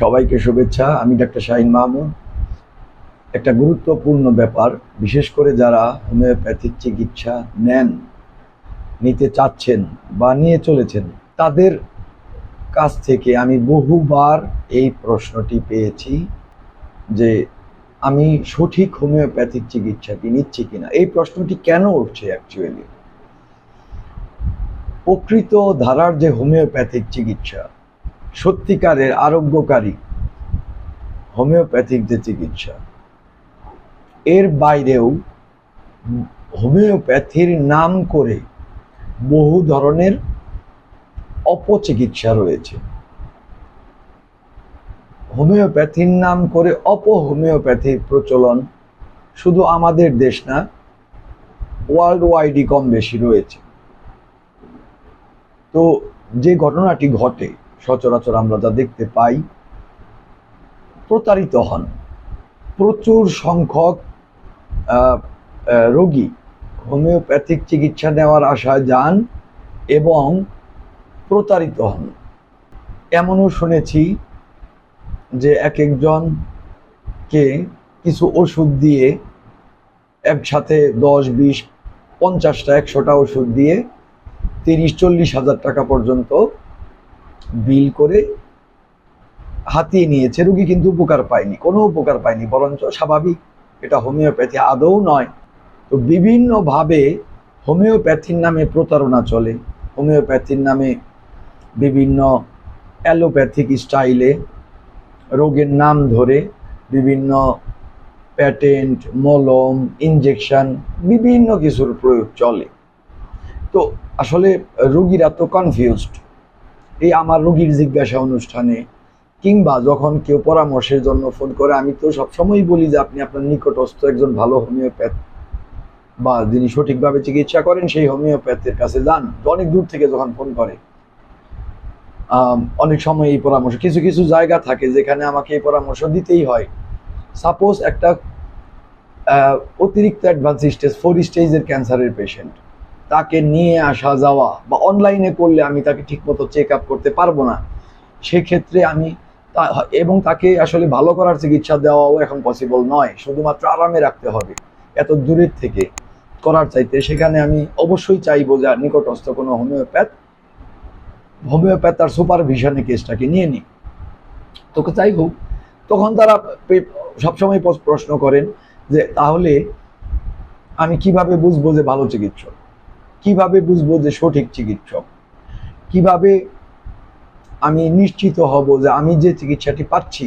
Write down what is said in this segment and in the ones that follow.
সবাইকে শুভেচ্ছা। আমি ডাক্তার শাহিন মাহমুদ। একটা গুরুত্বপূর্ণ ব্যাপার, বিশেষ করে যারা হোমিওপ্যাথিক চিকিৎসা নেন, নিতে চাচ্ছেন বা নিয়ে চলেছেন, তাদের কাছ থেকে আমি বহুবার এই প্রশ্নটি পেয়েছি যে আমি সঠিক হোমিওপ্যাথিক চিকিৎসা কি, নিচ্ছি কিনা। এই প্রশ্নটি কেন উঠছে অ্যাকচুয়ালি প্রকৃত ধারার যে হোমিওপ্যাথিক চিকিৎসা সত্যিকারের আরোগ্যকারী হোমিওপ্যাথিক যে চিকিৎসা, এর বাইরেও হোমিওপ্যাথির নাম করে বহু ধরনের অপচিকিৎসা রয়েছে। হোমিওপ্যাথির নাম করে অপহোমিওপ্যাথির প্রচলন শুধু আমাদের দেশ না ওয়ার্ল্ড ওয়াইডই কম বেশি রয়েছে। তো যে ঘটনাটি ঘটে সচরাচর আমরা যা দেখতে পাই, প্রতারিত হন। প্রচুর সংখ্যক রোগী হোমিওপ্যাথিক চিকিৎসা নেওয়ার আশায় যান এবং প্রতারিত হন। এমনও শুনেছি যে এক একজনকে কিছু ওষুধ দিয়ে একসাথে দশ, বিশ, পঞ্চাশটা, একশোটা ওষুধ দিয়ে তিরিশ, চল্লিশ হাজার টাকা পর্যন্ত বিল করে হাতিয়ে নিয়েছে। রুগী কিন্তু উপকার পায়নি, কোনো উপকার পায়নি, বরঞ্চ স্বাভাবিক, এটা হোমিওপ্যাথি, আদৌ নয়। তো বিভিন্নভাবে হোমিওপ্যাথির নামে প্রতারণা চলে, হোমিওপ্যাথির নামে বিভিন্ন অ্যালোপ্যাথিক স্টাইলে রোগের নাম ধরে বিভিন্ন প্যাটেন্ট, মলম, ইনজেকশন, বিভিন্ন কিছুর প্রয়োগ চলে। তো আসলে রোগীরা তো কনফিউজড এই আমার রোগীর জিজ্ঞাসা অনুষ্ঠানে, কিংবা যখন কেউ পরামর্শের জন্য ফোন করে, আমি তো সবসময়ই বলি যে আপনি আপনার নিকটস্থ একজন ভালো হোমিওপ্যাথ বা যিনি সঠিকভাবে চিকিৎসা করেন, সেই হোমিওপ্যাথের কাছে যান। অনেক দূর থেকে যখন ফোন করে অনেক সময় এই পরামর্শ, কিছু কিছু জায়গা থাকে যেখানে আমাকে এই পরামর্শ দিতেই হয়। সাপোজ একটা অতিরিক্ত অ্যাডভান্স স্টেজ ফোর স্টেজের ক্যান্সারের পেশেন্ট তাকে নিয়ে আসা যাওয়া বা অনলাইনে করলে আমি তাকে ঠিকমতো চেক আপ করতে পারব না। সেক্ষেত্রে আমি এবং তাকে আসলে ভালো করার চিকিৎসা দেওয়াও এখন পসিবল নয়। শুধুমাত্র আরামে রাখতে হবে, এত দূরের থেকে করার চাইতে। সেখানে আমি অবশ্যই চাইব যে নিকটস্থ কোনো হোমিওপ্যাথ হোমিওপ্যাথ তার সুপারভিশনে কেসটাকে নিয়ে নিই তোকে যাই হোক, তখন তারা সবসময় প্রশ্ন করেন যে তাহলে আমি কীভাবে বুঝব যে ভালো চিকিৎসক? কীভাবে বুঝব যে সঠিক চিকিৎসক? কীভাবে আমি নিশ্চিত হব যে আমি যে চিকিৎসাটি পাচ্ছি?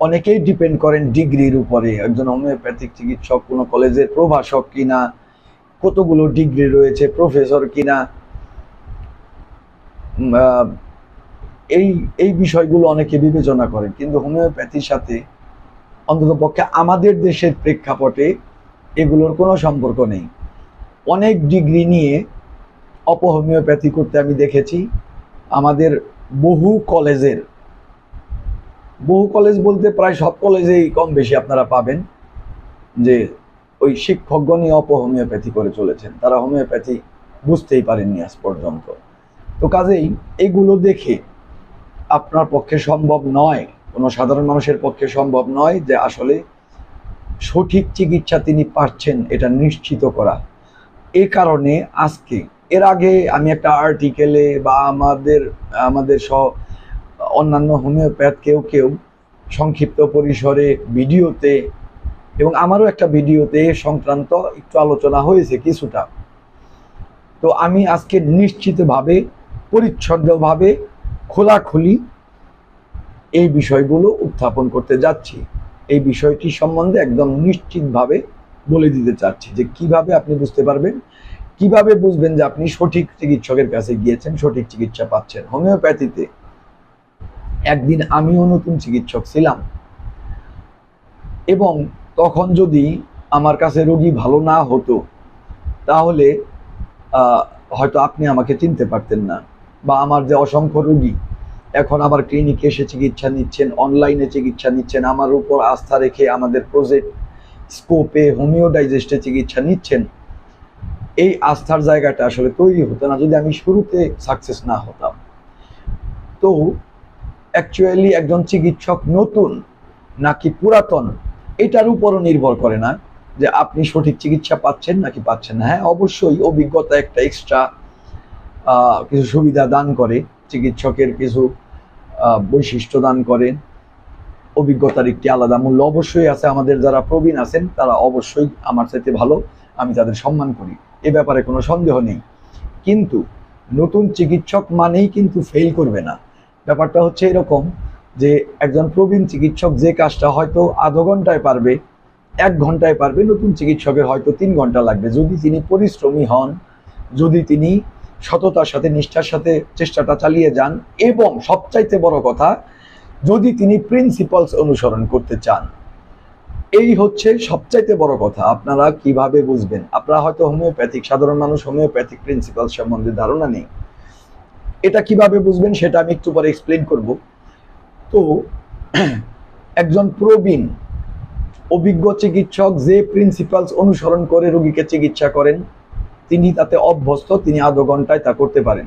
অনেকেই ডিপেন্ড করেন ডিগ্রির উপরে। একজন হোমিওপ্যাথিক চিকিৎসক, কোনো কলেজের প্রভাষক কিনা, কতগুলো ডিগ্রি রয়েছে প্রফেসর কিনা এই এই বিষয়গুলো অনেকে বিবেচনা করেন। কিন্তু হোমিওপ্যাথির সাথে অন্তত পক্ষে আমাদের দেশের প্রেক্ষাপটে এগুলোর কোনো সম্পর্ক নেই। অনেক ডিগ্রি নিয়ে অপহোমিওপ্যাথি করতে আমি দেখেছি। আমাদের বহু কলেজের, বহু কলেজ বলতে প্রায় সব কলেজেই কম বেশি আপনারা পাবেন যে ওই শিক্ষকগণই অপহোমিওপ্যাথি করে চলেছেন। তারা হোমিওপ্যাথি বুঝতেই পারেননি আজ পর্যন্ত। তো কাজেই এগুলো দেখে আপনার পক্ষে সম্ভব নয়, কোনো সাধারণ মানুষের পক্ষে সম্ভব নয় যে আসলে সঠিক চিকিৎসা তিনি পাচ্ছেন এটা নিশ্চিত করা। এই কারণে আজকে, এর আগে আমি একটা আর্টিকেলে বা আমাদের আমাদের সহ অন্যান্য হোমিওপ্যাথ কেউ কেউ সংক্ষিপ্ত পরিসরে ভিডিওতে এবং আমারও একটা ভিডিওতে সংক্রান্ত একটু আলোচনা হয়েছে কিছুটা। তো আমি আজকে নিশ্চিতভাবে, পরিচ্ছন্নভাবে খোলাখুলি এই বিষয়গুলো উত্থাপন করতে যাচ্ছি। এই বিষয়টি সম্বন্ধে একদম নিশ্চিতভাবে বলে দিতে চাচ্ছি যে কীভাবে আপনি বুঝতে পারবেন? কীভাবে বুঝবেন যে আপনি সঠিক চিকিৎসকের কাছে গিয়েছেন, সঠিক চিকিৎসা পাচ্ছেন? হোমিওপ্যাথিতে একদিন আমিও নতুন চিকিৎসক ছিলাম। এবং তখন যদি আমার কাছে রোগী ভালো না হতো, তাহলে হয়তো আপনি আমাকে চিনতে পারতেন না। বা আমার যে অসংখ্য রোগী, এখন আমার ক্লিনিকে এসে চিকিৎসা নিচ্ছেন, অনলাইনে চিকিৎসা নিচ্ছেন, আমার উপর আস্থা রেখে আমাদের প্রজেক্ট স্কোপে হোমিও ডাইজেস্টে চিকিৎসা নিচ্ছেন। এই আস্থার জায়গাটা আসলে তৈরি হতো না যদি আমি শুরুতে সাকসেস না হতাম। তো অ্যাকচুয়ালি একজন চিকিৎসক নতুন নাকি পুরাতন, এটার উপরও নির্ভর করে না যে আপনি সঠিক চিকিৎসা পাচ্ছেন নাকি পাচ্ছেন না। হ্যাঁ অবশ্যই অভিজ্ঞতা একটা এক্সট্রা কিছু সুবিধা দান করে, চিকিৎসকের কিছু বৈশিষ্ট্য দান করে। অভিজ্ঞতার একটি আলাদা মূল্য অবশ্যই আছে। আমাদের যারা প্রবীণ আছেন, তারা অবশ্যই আমার চাইতে ভালো। আমি তাদের সম্মান করি। এ ব্যাপারে কোনো সন্দেহ নেই। কিন্তু নতুন চিকিৎসক মানেই কিন্তু ফেল করবে না। ব্যাপারটা হচ্ছে এরকম যে, একজন প্রবীণ চিকিৎসক যে কাজটা হয়তো আধ ঘন্টায় পারবে, এক ঘন্টায় পারবে, নতুন চিকিৎসকের হয়তো তিন ঘণ্টা লাগবে। যদি তিনি পরিশ্রমী হন, যদি তিনি সততার সাথে, নিষ্ঠার সাথে চেষ্টাটা চালিয়ে যান, এবং সবচাইতে বড় কথা যদি তিনি প্রিন্সিপালস অনুসরণ করতে চান। এই হচ্ছে সবচাইতে বড় কথা। আপনারা কীভাবে বুঝবেন? আপনারা হয়তো হোমিওপ্যাথিক, সাধারণ মানুষ, হোমিওপ্যাথিক প্রিন্সিপাল সম্বন্ধে ধারণা নেই। এটা কীভাবে বুঝবেন সেটা আমি একটু পরে এক্সপ্লেন করব। তো, একজন প্রবীণ, অভিজ্ঞ চিকিৎসক যে প্রিন্সিপালস অনুসরণ করে রোগীকে চিকিৎসা করেন, তিনি তাতে অভ্যস্ত, তিনি আধ ঘন্টায় তা করতে পারেন।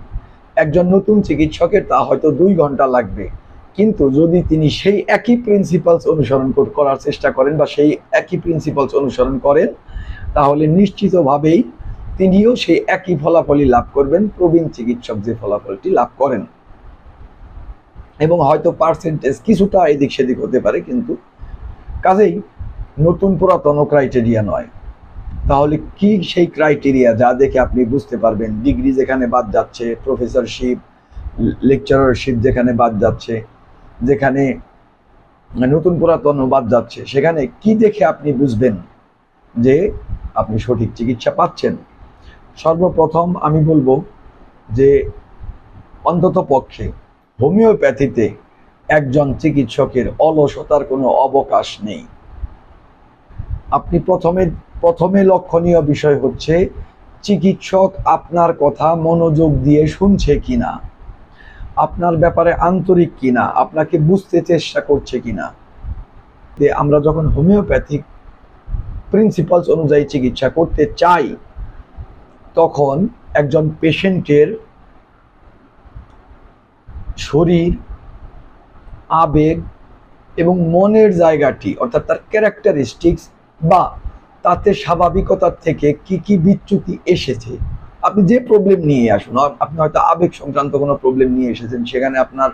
একজন নতুন চিকিৎসকের তা হয়তো দুই ঘণ্টা লাগবে। কিন্তু যদি তিনি সেই একই প্রিন্সিপালস অনুসরণ করার চেষ্টা করেন বা সেই একই প্রিন্সিপালস অনুসরণ করেন, তাহলে নিশ্চিতভাবেই তিনিও সেই একই ফলাফলই লাভ করবেন, প্রবীণ চিকিৎসক যে ফলাফলটি লাভ করেন। এবং হয়তো পার্সেন্টেজ কিছুটা এদিক সেদিক হতে পারে, কিন্তু কাজেই নতুন পুরাতন ক্রাইটেরিয়া নয়। তাহলে কি সেই ক্রাইটেরিয়া যা দেখে আপনি বুঝতে পারবেন? ডিগ্রি যেখানে বাদ যাচ্ছে প্রফেসরশিপ লেকচারারশিপ যেখানে বাদ যাচ্ছে যেখানে নতুন পুরাতন বাদ যাচ্ছে, সেখানে কি দেখে আপনি বুঝবেন যে আপনি সঠিক চিকিৎসা পাচ্ছেন? সর্বপ্রথম আমি বলব যে অন্তত পক্ষে হোমিওপ্যাথিতে একজন চিকিৎসকের অলসতার কোনো অবকাশ নেই। আপনি প্রথমে প্রথমে লক্ষণীয় বিষয় হচ্ছে, চিকিৎসক আপনার কথা মনোযোগ দিয়ে শুনছে কিনা? আপনার ব্যাপারে আন্তরিক কিনা, আপনাকে বুঝতে চেষ্টা করছে কিনা। যে আমরা যখন হোমিওপ্যাথিক প্রিন্সিপালস অনুযায়ী চিকিৎসা করতে চাই, তখন একজন পেশেন্টের শরীর, আবেগ এবং মনের জায়গাটি, অর্থাৎ তার ক্যারেক্টারিস্টিক্স বা তাতে স্বাভাবিকতার থেকে কি কি বিচ্যুতি এসেছে আপনি যে প্রবলেম নিয়ে আসুন আপনি হয়তো আবেগ সংক্রান্ত কোনো প্রবলেম নিয়ে এসেছেন, সেখানে আপনার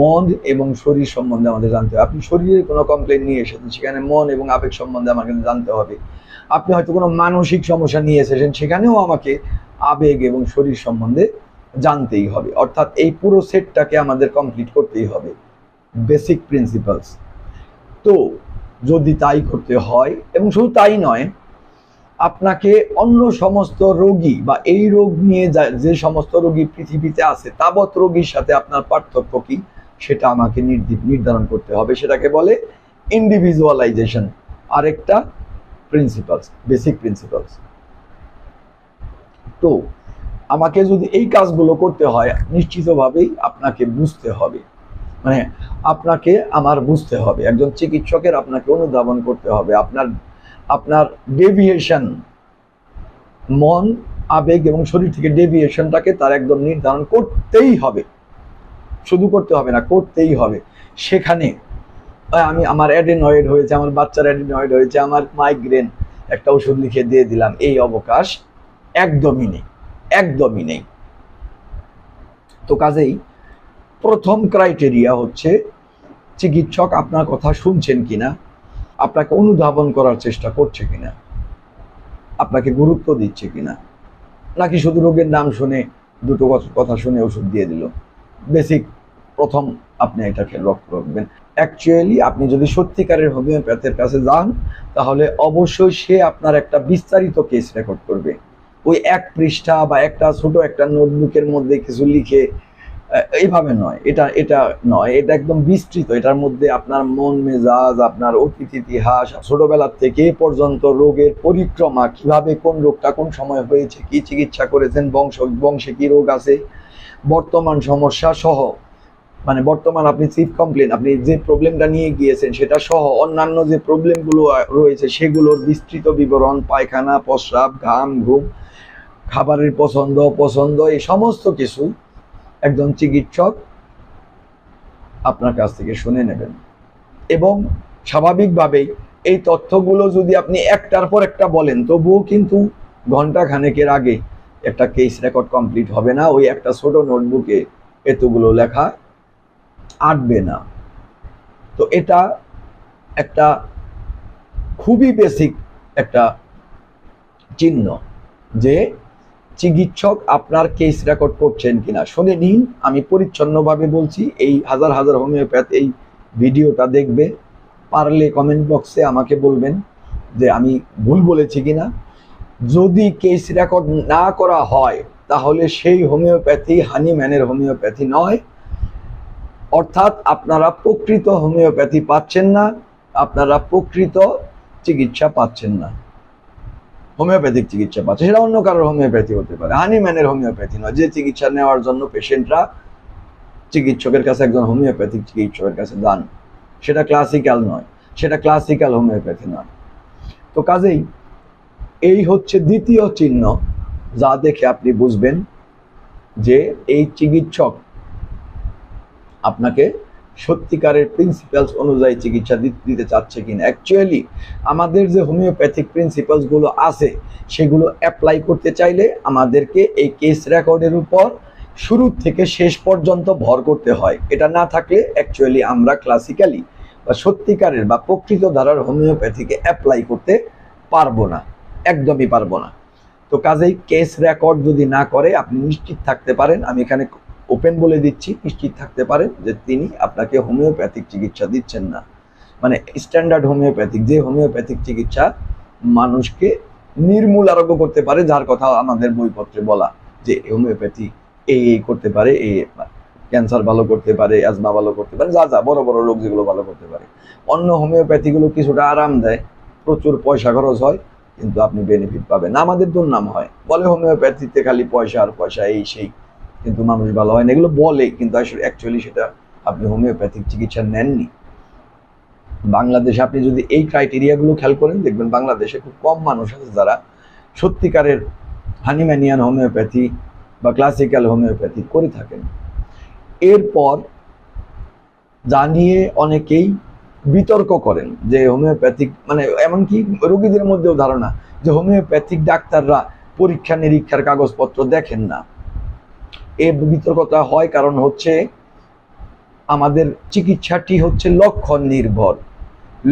মন এবং শরীর সম্বন্ধে আমাদের জানতে হবে। আপনি শরীরের কোনো কমপ্লেন নিয়ে এসেছেন, সেখানে মন এবং আবেগ সম্বন্ধে আমাকে জানতে হবে। আপনি হয়তো কোনো মানসিক সমস্যা নিয়ে এসেছেন, সেখানেও আমাকে আবেগ এবং শরীর সম্বন্ধে জানতেই হবে। অর্থাৎ এই পুরো সেটটাকে আমাদের কমপ্লিট করতেই হবে। বেসিক প্রিন্সিপালস তো যদি তাই করতে হয়, এবং শুধু তাই নয় আপনাকে অন্য সমস্ত রোগী বা এই রোগ নিয়ে যা- সমস্ত রোগী পৃথিবীতে আছে, তাবৎ রোগীর সাথে আপনার পার্থক্য কি? সেটা আমাকে নির্ধারণ করতে হবে। সেটাকে বলে ইন্ডিভিজুয়ালাইজেশন আরেকটা প্রিন্সিপালস বেসিক প্রিন্সিপালস তো, আমাকে যদি এই কাজগুলো করতে হয়, নিশ্চিতভাবেই আপনাকে বুঝতে হবে। মানে আপনাকে আমার বুঝতে হবে। একজন চিকিৎসকের আপনাকে অনুধাবন করতে হবে। আপনার আপনার ডেভিয়েশন মন, আবেগ এবং শরীর থেকে ডেভিয়েশনটাকে তার একদম নির্ধারণ করতেই হবে। শুধু করতে হবে না, করতেই হবে। সেখানে আমি আমার অ্যাডেনয়েড হয়েছে, আমার বাচ্চার অ্যাডেনয়েড হয়েছে, আমার মাইগ্রেন একটা ওষুধ লিখে দিয়ে দিলাম। এই অবকাশ একদমই নেই একদমই নেই। তো কাজেই প্রথম ক্রাইটেরিয়া হচ্ছে, চিকিৎসক আপনার কথা শুনছেন কিনা আপনাকে অনুধাবন করার চেষ্টা করছে কিনা? আপনাকে গুরুত্ব দিচ্ছে কিনা? নাকি শুধু রোগের নাম শুনে, দুটো কথা- শুনে ওষুধ দিয়ে দিল? বেসিক প্রথম আপনি এটাকে লক্ষ্য রাখবেন। অ্যাকচুয়ালি আপনি যদি সত্যিকারের হোমিওপ্যাথের কাছে যান, তাহলে অবশ্যই সে আপনার একটা বিস্তারিত কেস রেকর্ড করবে। ওই এক পৃষ্ঠা বা একটা ছোট একটা নোটবুকের মধ্যে কিছু লিখে এইভাবে নয়। এটা এটা নয়। এটা একদম বিস্তৃত। এটার মধ্যে আপনার মন, মেজাজ, আপনার অতীত, ইতিহাস, ছোটবেলা থেকে পর্যন্ত রোগের পরিক্রমা, কীভাবে কোন রোগটা কোন সময় হয়েছে, কি চিকিৎসা করেছেন, বংশ, বংশে কি রোগ আছে, বর্তমান সমস্যা সহ। মানে বর্তমান আপনি চিফ কমপ্লেন আপনি যে প্রবলেমটা নিয়ে গিয়েছেন সেটা সহ। অন্যান্য যে প্রবলেমগুলো রয়েছে সেগুলোর বিস্তৃত বিবরণ, পায়খানা, প্রস্রাব, ঘাম, ঘুম, খাবারের পছন্দ পছন্দ এই সমস্ত কিছু একজন চিকিৎসক আপনার কাছ থেকে শুনে নেবেন। এবং স্বাভাবিকভাবেই এই তথ্যগুলো যদি আপনি একটার পর একটা বলেন, তবুও কিন্তু ঘণ্টা খানেকের আগে একটা কেস রেকর্ড কমপ্লিট হবে না। ওই একটা ছোট নোটবুকে এতগুলো লেখা আটবে না। তো এটা একটা খুবই বেসিক একটা চিহ্ন যে চিকিৎসক আপনার কেস রেকর্ড করছেন কিনা? শুনে নিন, আমি পরিচ্ছন্নভাবে বলছি, এই হাজার হাজার হোমিওপ্যাথ এই ভিডিওটা দেখবে। পারলে কমেন্ট বক্সে আমাকে বলবেন যে আমি ভুল বলেছি কিনা। যদি কেস রেকর্ড না করা হয়, তাহলে সেই হোমিওপ্যাথি হানিম্যানের হোমিওপ্যাথি নয়। অর্থাৎ আপনারা প্রকৃত হোমিওপ্যাথি পাচ্ছেন না, আপনারা প্রকৃত চিকিৎসা পাচ্ছেন না। হোমিওপ্যাথিক চিকিৎসা পাচ্ছে। সেটা অন্য কারোর হোমিওপ্যাথি হতে পারে। হানিম্যানের হোমিওপ্যাথি নয়। যে চিকিৎসা নেওয়ার জন্য পেশেন্টরা চিকিৎসকের কাছে একজন হোমিওপ্যাথিক চিকিৎসকের কাছে যান, সেটা ক্লাসিক্যাল নয়। সেটা ক্লাসিক্যাল হোমিওপ্যাথি নয়। তো কাজেই এই হচ্ছে দ্বিতীয় চিহ্ন যা দেখে আপনি বুঝবেন যে এই চিকিৎসক আপনাকে সত্যিকারের প্রিন্সিপালস অনুযায়ী চিকিৎসা দিতে চাচ্ছে কিনা। অ্যাকচুয়ালি আমাদের যে হোমিওপ্যাথিক প্রিন্সিপালসগুলো আছে, সেগুলো অ্যাপ্লাই করতে চাইলে আমাদেরকে এই কেস রেকর্ডের উপর শুরু থেকে শেষ পর্যন্ত ভর করতে হয়। এটা না থাকলে অ্যাকচুয়ালি আমরা ক্লাসিক্যালি বা সত্যিকারের বা প্রকৃত ধারার হোমিওপ্যাথিকে অ্যাপ্লাই করতে পারব না। একদমই পারব না। তো কাজেই কেস রেকর্ড যদি না করে, আপনি নিশ্চিত থাকতে পারেন। আমি এখানে ওপেন বলে দিচ্ছি, নিশ্চিত থাকতে পারেন যে তিনি আপনাকে হোমিওপ্যাথিক চিকিৎসা দিচ্ছেন না। মানে স্ট্যান্ডার্ড হোমিওপ্যাথিক যে হোমিওপ্যাথিক চিকিৎসা মানুষকে নির্মূল আরোগ্য করতে পারে, যার কথা আমাদের বইপত্রে বলা যে হোমিওপ্যাথি এই এই করতে পারে, এই ক্যান্সার ভালো করতে পারে অ্যাজমা ভালো করতে পারে, যা যা, বড় বড় রোগ যেগুলো ভালো করতে পারে। অন্য হোমিওপ্যাথিগুলো কিছুটা আরাম দেয়, প্রচুর পয়সা খরচ হয়, কিন্তু আপনি বেনিফিট পাবেন। আমাদের দুর্নাম হয়, বলে হোমিওপ্যাথিতে খালি পয়সা আর পয়সা এই, সেই। কিন্তু মানুষ ভালো হয় না। এগুলো বলে, কিন্তু আসলে অ্যাকচুয়ালি সেটা আপনি হোমিওপ্যাথিক চিকিৎসা নেননি। বাংলাদেশে আপনি যদি এই ক্রাইটেরিয়াগুলো খেয়াল করেন, দেখবেন বাংলাদেশে খুব কম মানুষ আছে যারা সত্যিকারের হানিম্যানিয়ান হোমিওপ্যাথি বা ক্লাসিক্যাল হোমিওপ্যাথি করে থাকেন। এরপর জানিয়ে অনেকেই বিতর্ক করেন যে হোমিওপ্যাথিক মানে এমনকি রোগীদের মধ্যেও ধারণা যে হোমিওপ্যাথিক ডাক্তাররা পরীক্ষা নিরীক্ষার কাগজপত্র দেখেন না। এ বিতর্কতা হয় কারণ হচ্ছে আমাদের চিকিৎসাটি হচ্ছে লক্ষণ নির্ভর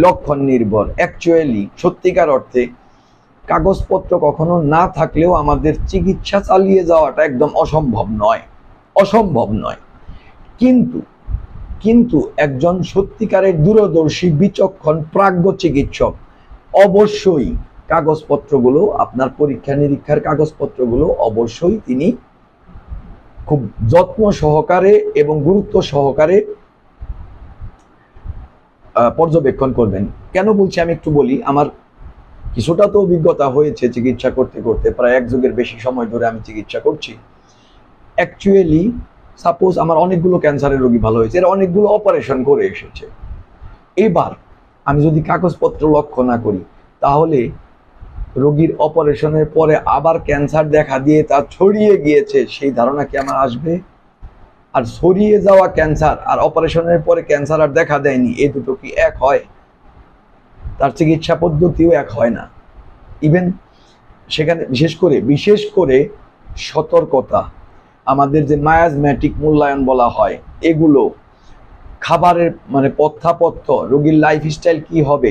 লক্ষণ নির্ভর। অ্যাকচুয়ালি সত্যিকার অর্থে কাগজপত্র কখনো না থাকলেও আমাদের চিকিৎসা চালিয়ে যাওয়াটা একদম অসম্ভব নয় অসম্ভব নয়। কিন্তু কিন্তু একজন সত্যিকারের দূরদর্শী, বিচক্ষণ, প্রাজ্ঞ চিকিৎসক অবশ্যই কাগজপত্রগুলো, আপনার পরীক্ষা নিরীক্ষার কাগজপত্রগুলো অবশ্যই তিনি খুব যত্ন সহকারে এবং গুরুত্ব সহকারে পর্যবেক্ষণ করবেন। কেন বলছি আমি একটু বলি, আমার কিছুটা তো অভিজ্ঞতা হয়েছে চিকিৎসা করতে করতে, প্রায় এক যুগের বেশি সময় ধরে আমি চিকিৎসা করছি। অ্যাকচুয়ালি সাপোজ আমার অনেকগুলো ক্যান্সারের রোগী ভালো হয়েছে, এর অনেকগুলো অপারেশন করে এসেছে। এবার, আমি যদি কাগজপত্র লক্ষ্য না করি, তাহলে রোগীর অপারেশনের পরে আবার ক্যান্সার দেখা দিয়ে তা ছড়িয়ে গিয়েছে, সেই ধারণা কি আমার আসবে? আর ছড়িয়ে যাওয়া ক্যান্সার আর অপারেশনের পরে ক্যান্সার আর দেখা দেয়নি, এই দুটো কি এক হয়? তার চিকিৎসা পদ্ধতিও এক হয় না। ইভেন সেখানে বিশেষ করে বিশেষ করে সতর্কতা। আমাদের যে মায়াজম্যাটিক মূল্যায়ন বলা হয়, এগুলো খাবারের মানে পথ্যাপথ্য রোগীর লাইফস্টাইল কি হবে,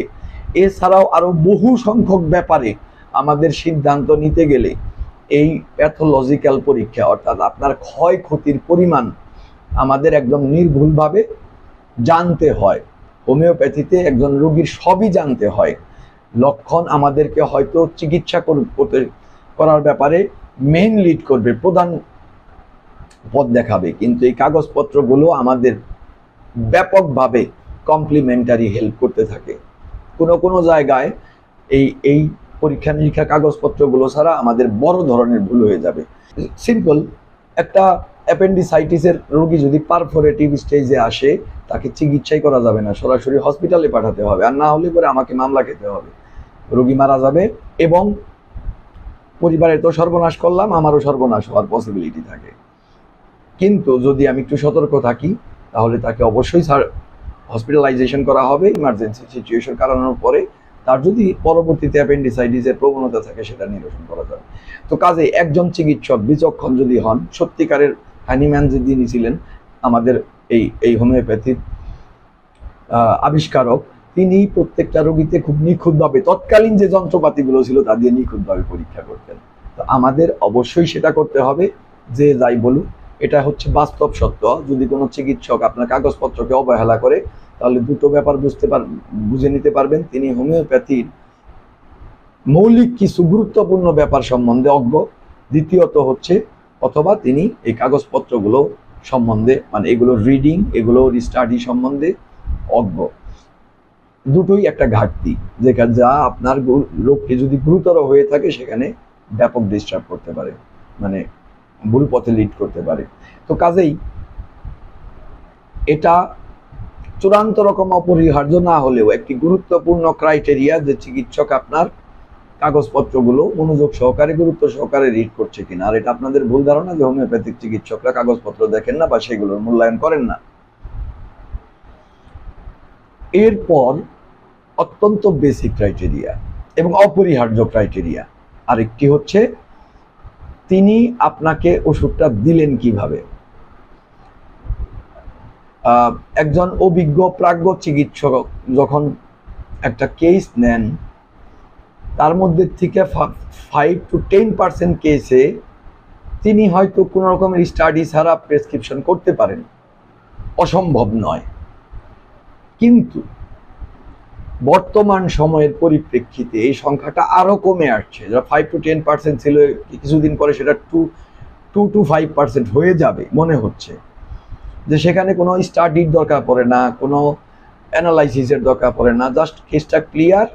এছাড়াও আরও বহু সংখ্যক ব্যাপারে আমাদের সিদ্ধান্ত নিতে গেলে এই প্যাথোলজিক্যাল পরীক্ষা, অর্থাৎ আপনার ক্ষয়ক্ষতির পরিমাণ আমাদের একদম নির্ভুলভাবে জানতে হয়। হোমিওপ্যাথিতে একজন রোগীর সবই জানতে হয়। লক্ষণ আমাদেরকে হয়তো চিকিৎসা কর- করতে, করার ব্যাপারে মেইন লিড করবে, প্রধান পথ দেখাবে। কিন্তু এই কাগজপত্রগুলো আমাদের ব্যাপকভাবে কমপ্লিমেন্টারি হেল্প করতে থাকে। কোনো কোনো জায়গায় এই এই পরীক্ষা নিরীক্ষা কাগজপত্রগুলো ছাড়া আমাদের বড় ধরনের ভুল হয়ে যাবে। সিম্পল একটা অ্যাপেন্ডিসাইটিসের রোগী যদি পারফোরেটিভ স্টেজে আসে, তাকে চিকিৎসাই করা যাবে না, সরাসরি হসপিটালে পাঠাতে হবে। আর না হলে পরে আমাকে মামলা খেতে হবে। রোগী মারা যাবে এবং পরিবারের তো সর্বনাশ করলাম, আমারও সর্বনাশ হওয়ার পসিবিলিটি থাকে। কিন্তু যদি আমি একটু সতর্ক থাকি, তাহলে তাকে অবশ্যই হসপিটালাইজেশন করা হবে। ইমার্জেন্সি সিচুয়েশন কারণের পরে তার যদি পরবর্তীতে অ্যাপেন্ডিসাইটিসের প্রবণতা থাকে, সেটা নিরসন করা যাবে। তো কাজে একজন চিকিৎসক, বিচক্ষণ যদি হন, সত্যিকারের হ্যানিম্যান যে যিনি ছিলেন, আমাদের এই এই হোমিওপ্যাথির আবিষ্কারক, তিনি প্রত্যেকটা রোগীতে খুব নিখুঁতভাবে, তৎকালীন যে যন্ত্রপাতিগুলো ছিল, তা দিয়ে নিখুঁতভাবে পরীক্ষা করতেন। তো আমাদের অবশ্যই সেটা করতে হবে, যে যাই বলুক, এটা হচ্ছে বাস্তব সত্য। যদি কোনো চিকিৎসক আপনার কাগজপত্রকে অবহেলা করে তাহলে দুটো ব্যাপার বুঝতে পার বুঝে নিতে পারবেন। তিনি হোমিওপ্যাথির মৌলিক কিছু গুরুত্বপূর্ণ ব্যাপার সম্বন্ধে অজ্ঞ। দ্বিতীয়ত হচ্ছে, অথবা তিনি এই কাগজপত্রগুলো সম্বন্ধে মানে এগুলো রিডিং এগুলো স্টাডি সম্বন্ধে অজ্ঞ। দুটোই একটা ঘাটতি যেখানে যা আপনার রোগকে যদি গুরুতর হয়ে থাকে, সেখানে ব্যাপক ডিস্টার্ব করতে পারে মানে ভুল পথে লিড করতে পারে। তো কাজেই এটা চূড়ান্ত রকম অপরিহার্য না হলেও একটি গুরুত্বপূর্ণ ক্রাইটেরিয়া যে চিকিৎসক আপনার কাগজপত্রগুলো মনোযোগ সহকারে, গুরুত্ব সহকারে রিড করছে কিনা। আর এটা আপনাদের ভুল ধারণা যে হোমিওপ্যাথিক চিকিৎসকরা কাগজপত্র দেখেন না বা সেগুলোর মূল্যায়ন করেন না। এরপর অত্যন্ত বেসিক ক্রাইটেরিয়া এবং অপরিহার্য ক্রাইটেরিয়া আরেকটি হচ্ছে, তিনি আপনাকে ওষুধটা দিলেন কীভাবে? একজন অভিজ্ঞ প্রাজ্ঞ চিকিৎসক যখন একটা কেস নেন, তার মধ্যে থেকে ফাইভ টু টেন পার্সেন্ট কেসে তিনি হয়তো কোনো রকমের স্টাডি ছাড়া প্রেসক্রিপশন করতে পারেন। অসম্ভব নয়। কিন্তু বর্তমান সময়ের পরিপ্রেক্ষিতে এই সংখ্যাটা আরও কমে আসছে। যারা ফাইভ টু টেন পার্সেন্ট ছিল, কিছুদিন পরে সেটা two two two five percent হয়ে যাবে, মনে হচ্ছে। যে সেখানে কোনো স্টাডির দরকার পড়ে না, কোনো অ্যানালাইসিসের দরকার পড়ে না জাস্ট কেসটা ক্লিয়ার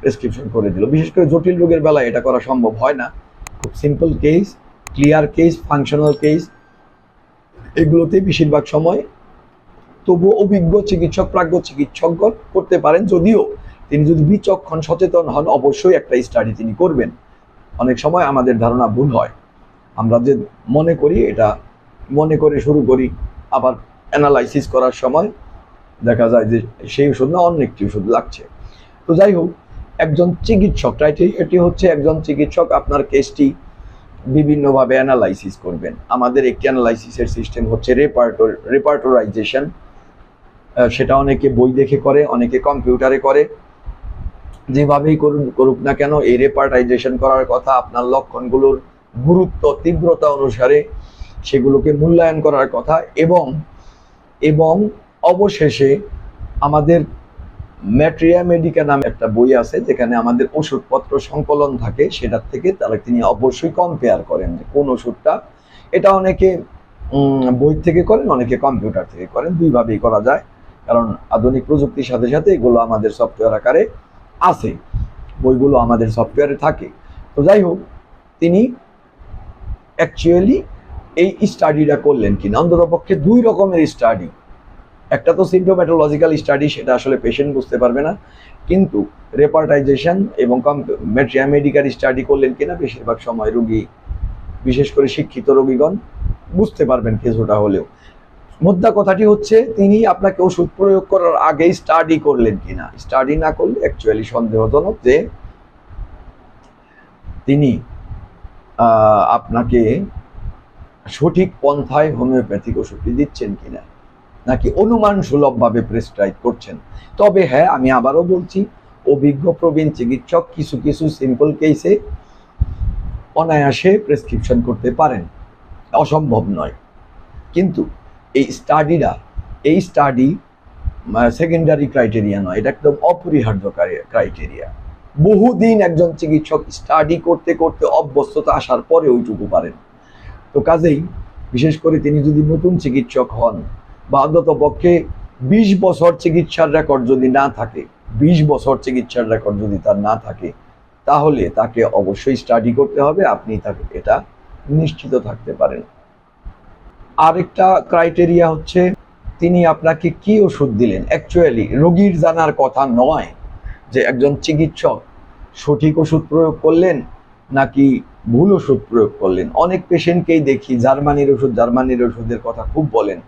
প্রেসক্রিপশন করে দিল। বিশেষ করে জটিল রোগের বেলায় এটা করা সম্ভব হয় না। খুব simple case clear case functional case এগুলোতে বেশিরভাগ সময় তবু অভিজ্ঞ চিকিৎসক, প্রাজ্ঞ চিকিৎসকগণ করতে পারেন। যদিও তিনি যদি বিচক্ষণ, সচেতন হন, অবশ্যই একটা স্টাডি তিনি করবেন। অনেক সময় আমাদের ধারণা ভুল হয়। আমরা যে মনে করি, এটা মনে করে শুরু করি আবার অ্যানালাইসিস করার সময় দেখা যায় যে সেই ওষুধ না অন্য একটি ওষুধ লাগছে। তো যাই হোক, একজন চিকিৎসক এটি হচ্ছে একজন চিকিৎসক, আপনার কেসটি বিভিন্নভাবে অ্যানালাইসিস করবেন। আমাদের একটি অ্যানালাইসিসের সিস্টেম হচ্ছে রেপার্টর রেপার্টোরাইজেশন সেটা অনেকে বই দেখে করে, অনেকে কম্পিউটারে করে। যেভাবেই করুন করুক না কেন, এই রেপার্টাইজেশন করার কথা, আপনার লক্ষণগুলোর গুরুত্ব, তীব্রতা অনুসারে সেগুলোকে মূল্যায়ন করার কথা এবং এবং অবশেষে আমাদের ম্যাট্রিয়া মেডিকা নামে একটা বই আছে যেখানে আমাদের ওষুধপত্র সংকলন থাকে, সেটার থেকে তারা তিনি অবশ্যই কম্পেয়ার করেন যে কোন ওষুধটা। এটা অনেকে বই থেকে করেন, অনেকে কম্পিউটার থেকে করেন, দুইভাবেই করা যায়। কারণ আধুনিক প্রযুক্তির সাথে সাথে এগুলো আমাদের সফটওয়্যার আকারে আছে। বইগুলো আমাদের সফটওয়্যারে থাকে। তো যাই হোক, তিনি অ্যাকচুয়ালি এই স্টাডিটা করলেন কিনা? অন্তত পক্ষে দুই রকমের স্টাডি একটা তো সিমটোম্যাটোলজিক্যাল স্টাডি সেটা আসলে পেশেন্ট বুঝতে পারবে না। কিন্তু রেপার্টাইজেশন এবং মেডিকেল স্টাডি করলেন কিনা, বেশিরভাগ সময় রোগী, বিশেষ করে শিক্ষিত রোগীগণ, বুঝতে পারবেন কিছুটা হলেও। মুদ্রা কথাটি হচ্ছে, তিনি আপনাকে ওষুধ প্রয়োগ করার আগেই স্টাডি করলেন কিনা? স্টাডি না করলে অ্যাকচুয়ালি সন্দেহজনক যে তিনি আপনাকে সঠিক পন্থায় হোমিওপ্যাথিক ওষুধটি দিচ্ছেন কিনা? নাকি অনুমান সুলভভাবে প্রেসক্রাইব করছেন? তবে হ্যাঁ আমি আবারও বলছি, অভিজ্ঞ প্রবীণ চিকিৎসক কিছু কিছু সিম্পল কেসে অনায়াসে প্রেসক্রিপশন করতে পারেন। অসম্ভব নয়। কিন্তু এই স্টাডিরা এই স্টাডি সেকেন্ডারি ক্রাইটেরিয়া নয়, এটা একদম অপরিহার্য ক্রাইটেরিয়া বহুদিন একজন চিকিৎসক স্টাডি করতে করতে অভ্যস্ততা আসার পরে ওইটুকু পারেন। তো কাজেই, বিশেষ করে তিনি যদি নতুন চিকিৎসক হন, বা অন্তত পক্ষে বিশ বছর চিকিৎসার রেকর্ড যদি না থাকে, বিশ বছর চিকিৎসার রেকর্ড যদি তার না থাকে, তাহলে তাকে অবশ্যই স্টাডি করতে হবে, আপনি তাকে এটা নিশ্চিত থাকতে পারেন। আরেকটা ক্রাইটেরিয়া হচ্ছে, তিনি আপনাকে কি ওষুধ দিলেন? অ্যাকচুয়ালি রোগীর জানার কথা নয় যে একজন চিকিৎসক সঠিক ওষুধ প্রয়োগ করলেন নাকি ভুল ওষুধ প্রয়োগ করলেন? অনেক পেশেন্টকেই দেখি জার্মানির ওষুধ, জার্মানির ওষুধের কথা খুব বলেন।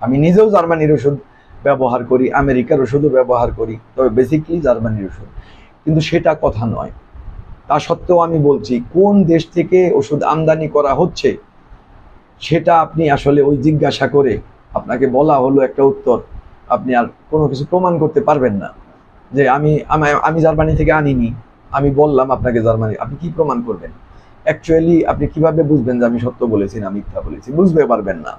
আমি নিজেও জার্মানির ওষুধ ব্যবহার করি, আমেরিকার ওষুধও ব্যবহার করি, তবে বেসিকলি জার্মানির ওষুধ। কিন্তু সেটা কথা নয়। তা সত্ত্বেও আমি বলছি, কোন দেশ থেকে ওষুধ আমদানি করা হচ্ছে, সেটা আপনি আসলে ওই জিজ্ঞাসা করে আপনাকে বলা হলো একটা উত্তর। আপনি আর কোনো কিছু প্রমাণ করতে পারবেন না যে আমি, আমি- জার্মানি থেকে আনিনি। আমি বললাম আপনাকে, জার্মানি, আপনি কি প্রমাণ করবেন? অ্যাকচুয়ালি আপনি কীভাবে বুঝবেন যে আমি সত্য বলেছি না মিথ্যা বলেছি? বুঝতে পারবেন না।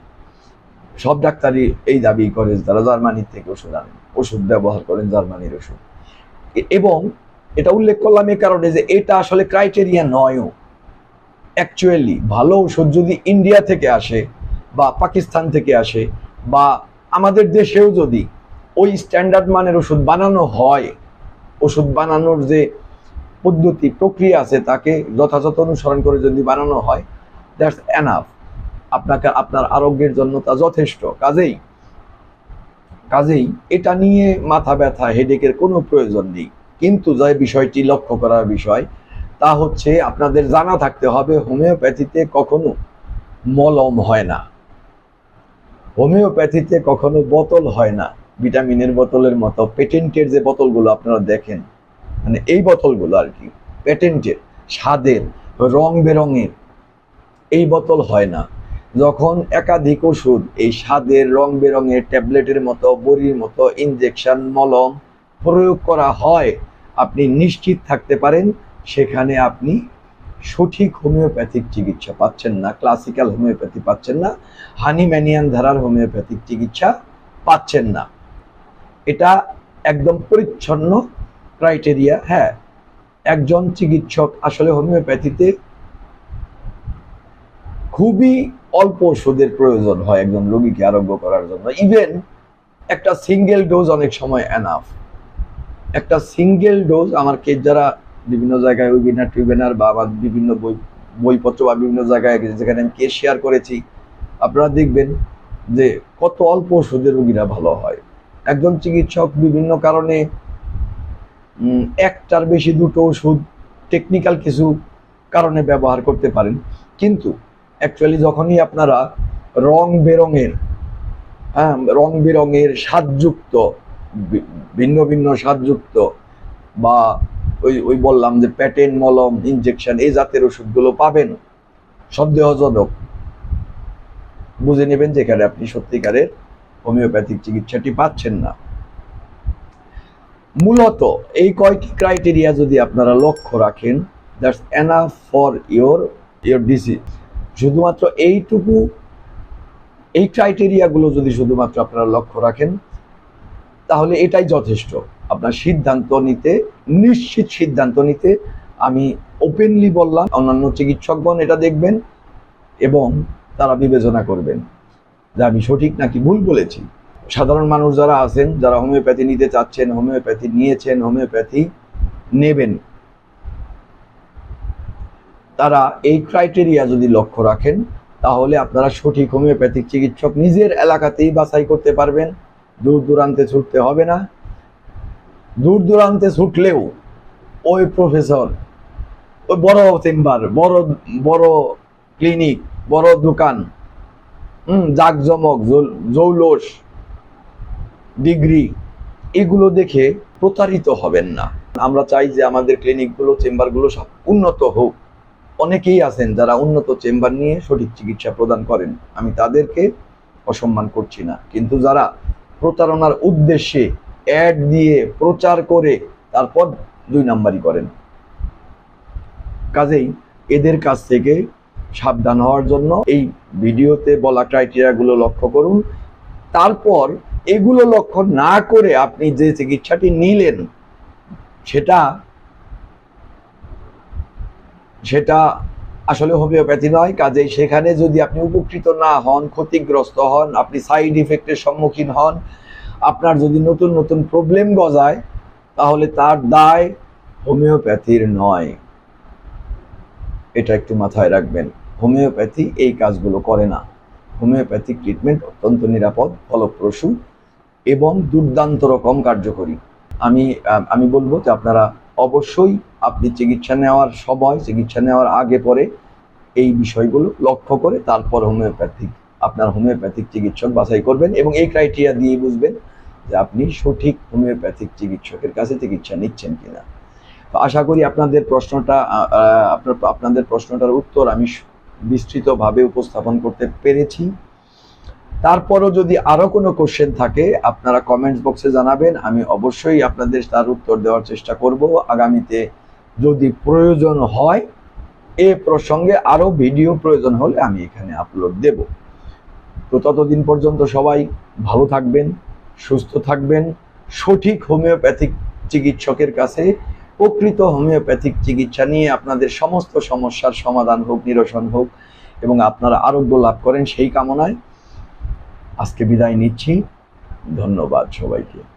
সব ডাক্তারই এই দাবি করে তারা জার্মানির থেকে ওষুধ আনেন। ওষুধ ব্যবহার করেন জার্মানির ওষুধ। এবং এটা উল্লেখ করলাম এই কারণে যে এটা আসলে ক্রাইটেরিয়া নয়ও। অ্যাকচুয়ালি ভালো ওষুধ যদি ইন্ডিয়া থেকে আসে বা পাকিস্তান থেকে আসে বা আমাদের দেশেও যদি ওই স্ট্যান্ডার্ড মানের ওষুধ বানানো হয়, ওষুধ বানানোর যে পদ্ধতি, প্রক্রিয়া আছে, তাকে যথাযথ অনুসরণ করে যদি বানানো হয় দ্যাটস এনাফ আপনাকে আপনার আরোগ্যের জন্য তা যথেষ্ট। কাজেই কাজেই এটা নিয়ে মাথা ব্যথা হেডেকের কোনো প্রয়োজন নেই। কিন্তু যে বিষয়টি লক্ষ্য করার বিষয়, তা হচ্ছে আপনাদের জানা থাকতে হবে, হোমিওপ্যাথিতে কখনো মলম হয় না। হোমিওপ্যাথিতে কখনো বোতল হয় না। ভিটামিনের বোতলের মতো, পেটেন্টের যে বোতলগুলো আপনারা দেখেন মানে এই বোতলগুলো আর কি পেটেন্টের স্বাদের, রং বেরঙের, এই বোতল হয় না। যখন একাধিক ওষুধ, এই স্বাদের, রং বেরঙের ট্যাবলেটের মতো, বড়ির মতো ইনজেকশন মলম প্রয়োগ করা হয়, আপনি নিশ্চিত থাকতে পারেন, সেখানে আপনি সঠিক হোমিওপ্যাথিক চিকিৎসা পাচ্ছেন না ক্লাসিক্যাল হোমিওপ্যাথি পাচ্ছেন না হানিম্যানিয়ান ধারার হোমিওপ্যাথিক চিকিৎসা পাচ্ছেন না। এটা একদম পরিচ্ছন্ন ক্রাইটেরিয়া হ্যাঁ একজন চিকিৎসক আসলে হোমিওপ্যাথিতে খুবই অল্প ওষুধের প্রয়োজন হয় একজন রোগীকে আরোগ্য করার জন্য। ইভেন একটা সিঙ্গেল ডোজ অনেক সময় এনাফ একটা সিঙ্গেল ডোজ আমার কে যারা বিভিন্ন জায়গায় ওয়েবিনার টুইবিনার বা আমার বিভিন্ন বই, বইপত্র বা বিভিন্ন জায়গায় যেখানে আমি কেস শেয়ার করেছি, আপনারা দেখবেন যে কত অল্প ওষুধে রোগীরা ভালো হয়। একজন চিকিৎসক বিভিন্ন কারণে একটার বেশি দুটো ওষুধ টেকনিক্যাল কিছু কারণে ব্যবহার করতে পারেন। কিন্তু অ্যাকচুয়ালি যখনই আপনারা রং বেরঙের হ্যাঁ রং বেরঙের স্বাদযুক্ত ভিন্ন ভিন্ন স্বাদযুক্ত বা ওই ওই বললাম যে প্যাটেন মলম ইনজেকশন এই জাতের ওষুধগুলো পাবেন। সন্দেহজনক। বুঝে নেবেন যেখানে আপনি সত্যিকারের হোমিওপ্যাথিক চিকিৎসাটি পাচ্ছেন না। মূলত এই কয়টি ক্রাইটেরিয়া যদি আপনারা লক্ষ্য রাখেন that's enough for your your disease শুধুমাত্র এইটুকু, এই ক্রাইটেরিয়াগুলো যদি শুধুমাত্র আপনারা লক্ষ্য রাখেন, তাহলে এটাই যথেষ্ট। আপনার সিদ্ধান্ত নিতে, নিশ্চিত সিদ্ধান্ত নিতে আমি ওপেনলি বললাম, অন্যান্য চিকিৎসকগণ এটা দেখবেন এবং তারা বিবেচনা করবেন। যে আমি সঠিক নাকি ভুল বলেছি? সাধারণ মানুষ যারা আছেন, যারা হোমিওপ্যাথি নিতে চাচ্ছেন, হোমিওপ্যাথি নিয়েছেন, হোমিওপ্যাথি নেবেন, তারা এই ক্রাইটেরিয়া যদি লক্ষ্য রাখেন, তাহলে আপনারা সঠিক হোমিওপ্যাথিক চিকিৎসক নিজের এলাকাতেই বাছাই করতে পারবেন। দূর দূরান্তে ছুটতে হবে না। দূর দূরান্তে ছুটলেও ওই প্রফেসর ওই বড় চেম্বার বড় বড় ক্লিনিক বড় দোকান, হুম, জাকজমক জৌলস ডিগ্রি, এগুলো দেখে প্রতারিত হবেন না। আমরা চাই যে আমাদের ক্লিনিকগুলো, চেম্বারগুলো সব উন্নত হোক। অনেকেই আছেন যারা উন্নত চেম্বার নিয়ে সঠিক চিকিৎসা প্রদান করেন। আমি তাদেরকে অসম্মান করছি না। কিন্তু যারা প্রতারণার উদ্দেশ্যে অ্যাড দিয়ে প্রচার করে, তারপর দুই নাম্বারই করেন। কাজেই এদের কাছ থেকে সাবধান হওয়ার জন্য এই ভিডিওতে বলা ক্রাইটেরিয়াগুলো লক্ষ্য করুন। তারপর এগুলো লক্ষ্য না করে আপনি যে চিকিৎসাটি নিলেন, সেটা সেটা আসলে হোমিওপ্যাথি নয়, কাজেই সেখানে যদি আপনি উপকৃত না হন, ক্ষতিগ্রস্ত হন, আপনি সাইড ইফেক্টের সম্মুখীন হন, আপনার যদি নতুন নতুন প্রবলেম গজায়, তাহলে তার দায় হোমিওপ্যাথির নয়। এটা একটু মাথায় রাখবেন, হোমিওপ্যাথি এই কাজগুলো করে না। হোমিওপ্যাথিক ট্রিটমেন্ট অত্যন্ত নিরাপদ, ফলপ্রসূ এবং দুর্দান্ত রকম কার্যকরী। আমি আমি বলব যে আপনারা অবশ্যই আপনি চিকিৎসা নেওয়ার সময়, চিকিৎসা নেওয়ার আগে পরে এই বিষয়গুলো লক্ষ্য করে তারপর হোমিওপ্যাথিক, আপনার হোমিওপ্যাথিক চিকিৎসক বাছাই করবেন এবং এই ক্রাইটেরিয়া দিয়ে বুঝবেন যে আপনি সঠিক হোমিওপ্যাথিক চিকিৎসকের কাছে চিকিৎসা নিচ্ছেন কিনা। তো আশা করি আপনাদের প্রশ্নটা আপনার, আপনাদের প্রশ্নটার উত্তর আমি বিস্তৃতভাবে উপস্থাপন করতে পেরেছি। তারপরও যদি আরও কোনো কোশ্চেন থাকে, আপনারা কমেন্টস বক্সে জানাবেন। আমি অবশ্যই আপনাদের তার উত্তর দেওয়ার চেষ্টা করব। আগামীতে যদি প্রয়োজন হয়, এ প্রসঙ্গে আরও ভিডিও প্রয়োজন হলে আমি এখানে আপলোড দেব। তো ততদিন পর্যন্ত সবাই ভালো থাকবেন, সুস্থ থাকবেন। সঠিক হোমিওপ্যাথিক চিকিৎসকের কাছে প্রকৃত হোমিওপ্যাথিক চিকিৎসা নিয়ে আপনাদের সমস্ত সমস্যার সমাধান হোক, নিরসন হোক এবং আপনারা আরোগ্য লাভ করেন সেই কামনায় আজকে বিদায় নিচ্ছি। ধন্যবাদ সবাইকে।